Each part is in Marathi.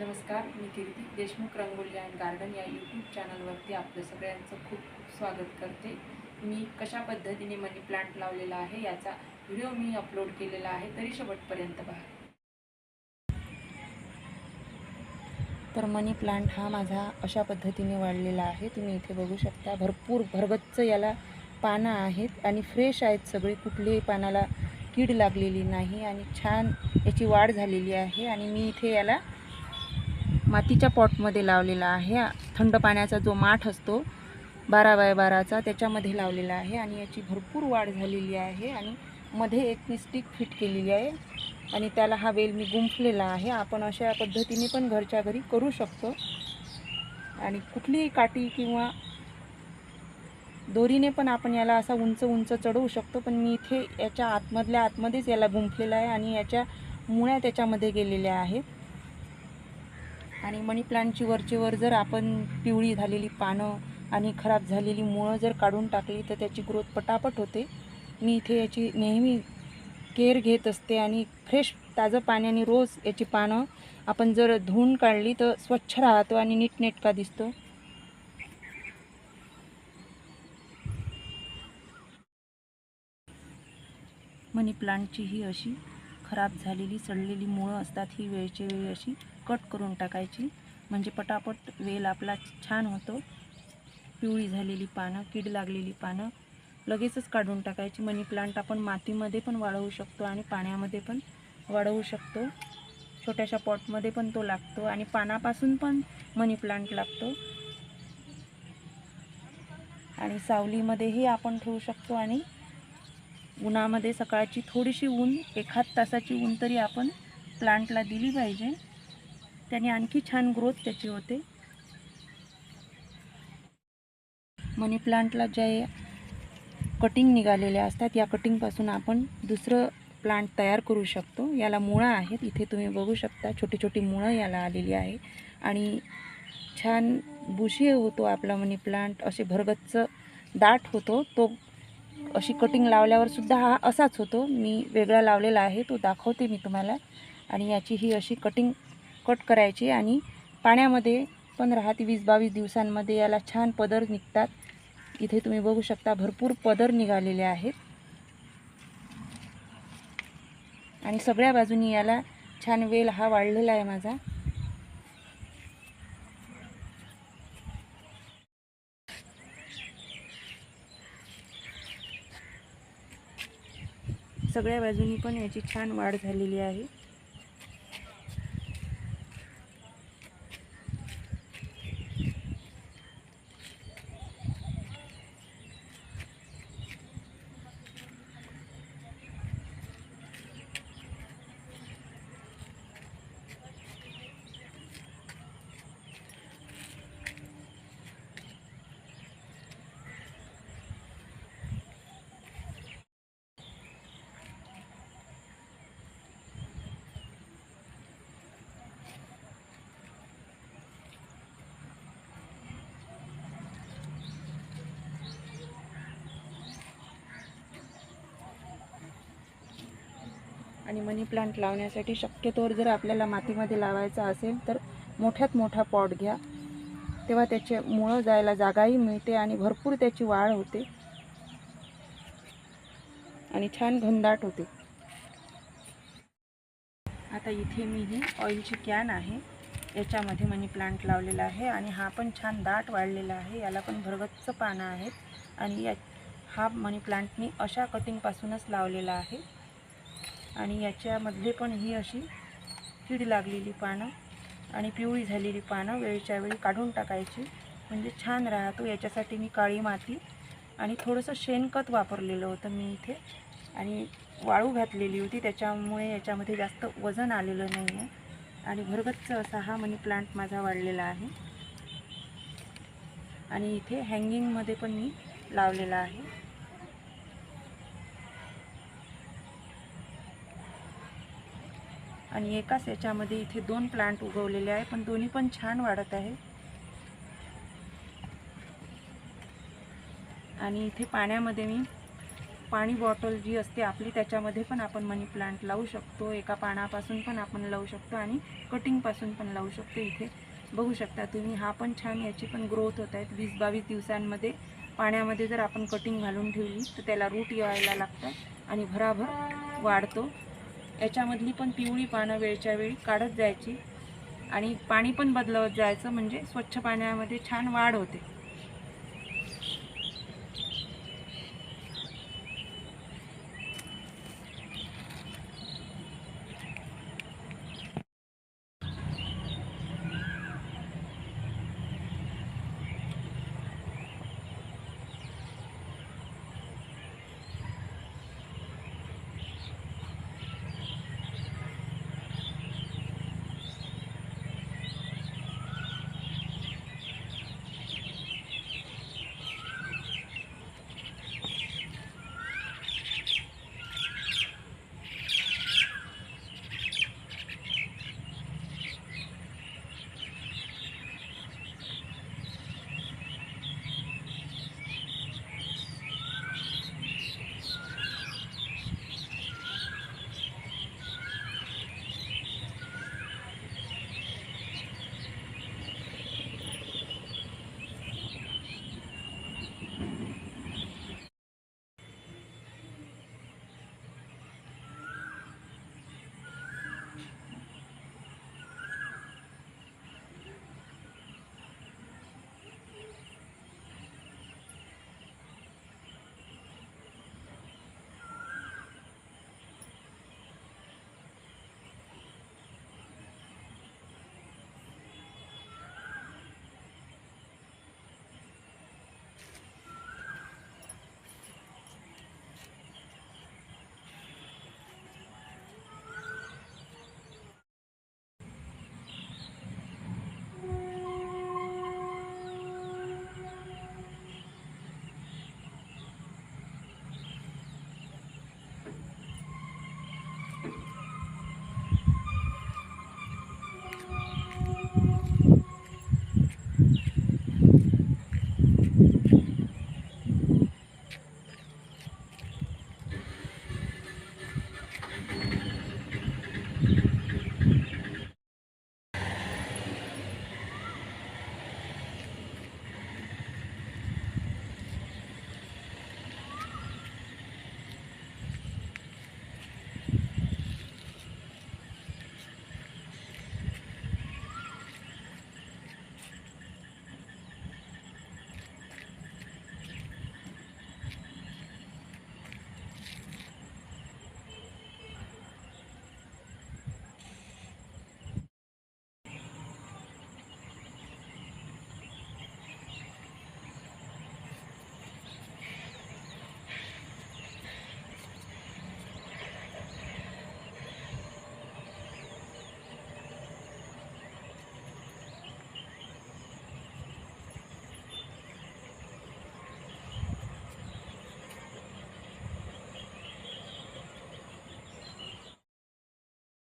नमस्कार मी कीर्ती देशमुख रंगोली अँड गार्डन या यूट्यूब चॅनलवरती आपलं सगळ्यांचं खूप खूप स्वागत करते. मी कशा पद्धतीने मनी प्लांट लावलेला आहे याचा व्हिडिओ मी अपलोड केलेला आहे तरी शेवटपर्यंत पहा. तर मनी प्लांट हा माझा अशा पद्धतीने वाढलेला आहे. तुम्ही इथे बघू शकता भरपूर भरगच्च याला पानं आहेत आणि फ्रेश आहेत सगळी कुठलेही पानाला कीड लागलेली नाही आणि छान याची वाढ झालेली आहे आणि मी इथे याला मातीच्या पॉटमध्ये लावलेला आहे. थंड पाण्याचा जो माठ असतो बारा बाय बाराचा त्याच्यामध्ये लावलेला आहे आणि याची भरपूर वाढ झालेली आहे आणि मध्ये एक मी स्टिक फिट केलेली आहे आणि त्याला हा वेल मी गुंफलेला आहे. आपण अशा पद्धतीने पण घरच्या घरी करू शकतो. आणि कुठलीही काठी किंवा दोरीने पण आपण याला असा उंच उंच चढवू शकतो पण मी इथे याच्या आतमधल्या आतमध्येच याला गुंफलेला आहे आणि याच्या मुळ्या त्याच्यामध्ये गेलेल्या आहेत. आणि मनी प्लांटची वरचे वर जर आपण पिवळी झालेली पानं आणि खराब झालेली मुळं जर काढून टाकली तर त्याची ग्रोथ पटापट होते. मी इथे याची नेहमी केअर घेत असते आणि फ्रेश ताजं पाण्याने रोज याची पानं आपण जर धुवून काढली तर स्वच्छ राहतो आणि नीटनेटका दिसतो. मनी प्लांटची ही अशी खराब झालेली सडलेली मुळं असतात ही वेळचे वेळी अशी कट करून टाकायची. म्हणजे पटापट वेल आपला छान होतो. पिवळी झालेली पानं कीड लागलेली पानं लगेचच काढून टाकायची. मनी प्लांट आपण मातीमध्ये पण वाढवू शकतो आणि पाण्यामध्ये पण वाढवू शकतो. छोट्याशा पॉटमध्ये पण तो लागतो आणि पानापासून पण मनी प्लांट लागतो. आणि सावलीमध्येही आपण ठेवू शकतो आणि उन्हामध्ये सकाळची थोडीशी ऊन एखाद तासाची ऊन तरी आपण प्लांटला दिली पाहिजे. त्याने आणखी छान ग्रोथ त्याची होते. मनी प्लांटला ज्या कटिंग निघालेल्या असतात या कटिंगपासून आपण दुसरं प्लांट तयार करू शकतो. याला मुळं आहेत इथे तुम्ही बघू शकता छोटी छोटी मुळं याला आलेली आहे. आणि छान बुशी होतो आपला मनी प्लांट असे भरगच्च दाट होतो तो अशी कटिंग लावल्यावर सुद्धा हा असाच होतो. मी वेगळा लावलेला आहे तो दाखवते मी तुम्हाला. आणि याची ही अशी कटिंग कट करायची आणि पाण्यामध्ये पंधरा ते वीस बावीस दिवसांमध्ये याला छान पदर निघतात. इथे तुम्ही बघू शकता भरपूर पदर निघालेले आहेत. आणि सगळ्या बाजूनी याला छान वेल हा वाढलेला आहे माझा. सगळ्या बाजूनी पण याची छान वाढ झालेली आहे. आणि मनी प्लांट लावण्यासाठी शक्यतोवर जर आपल्याला मातीमध्ये लावायचा असेल तर मोठ्यात मोठा पॉट घ्या. तेव्हा त्याचे मुळं जायला जागाही मिळते आणि भरपूर त्याची वाढ होते. आणि छान घनदाट होते. आता इथे मी ही ऑइलची कॅन आहे. याच्यामध्ये मनी प्लांट लावलेला आहे आणि हा पण छान दाट वाढलेला आहे. याला पण भरगच्च पानं आहेत. आणि या हा मनी प्लांट मी अशा कटिंगपासूनच लावलेला आहे. आणि याच्यामधले पण ही अशी कीड लागलेली पानं आणि पिवळी झालेली पानं वेळच्या वेळी काढून टाकायची. म्हणजे छान राहतो. याच्यासाठी मी काळी माती आणि थोडंसं शेणखत वापरलेलं होतं मी इथे. आणि वाळू घातलेली होती. त्याच्यामुळे याच्यामध्ये जास्त वजन आलेलं नाही आहे. आणि भरगच्च असा हा मनी प्लांट माझा वाढलेला आहे. आणि इथे हँगिंगमध्ये पण मी लावलेला आहे. आणि एकाच याच्यामध्ये इथे दोन प्लांट उगवलेले आहे पण दोन्ही पण छान वाढत आहे. आणि इथे पाण्यामध्ये मी पाणी बॉटल जी असते आपली त्याच्यामध्ये पण आपण मनी प्लांट लावू शकतो. एका पानापासून पण आपण लावू शकतो आणि कटिंगपासून पण लावू शकतो इथे. बघू शकता तुम्ही हा पण छान याची पण ग्रोथ होत आहेत. वीस बावीस दिवसांमध्ये पाण्यामध्ये जर आपण कटिंग घालून ठेवली तर त्याला रूट यायला लागतात आणि भराभर वाढतो. याच्यामधली पण पिवळी पानं वेळच्या वेळी काढत जायची आणि पाणी पण बदलवत जायचं म्हणजे स्वच्छ पाण्यामध्ये छान वाढ होते.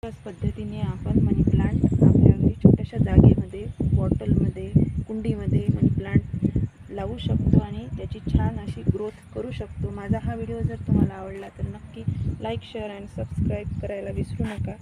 त्याच पद्धतीने आपण मनी प्लांट आपल्या घरी छोट्याशा जागेमध्ये बॉटलमध्ये कुंडीमध्ये मनी प्लांट लावू शकतो आणि त्याची छान अशी ग्रोथ करू शकतो. माझा हा व्हिडिओ जर तुम्हाला आवडला तर नक्की लाईक शेअर अँड सबस्क्राईब करायला विसरू नका.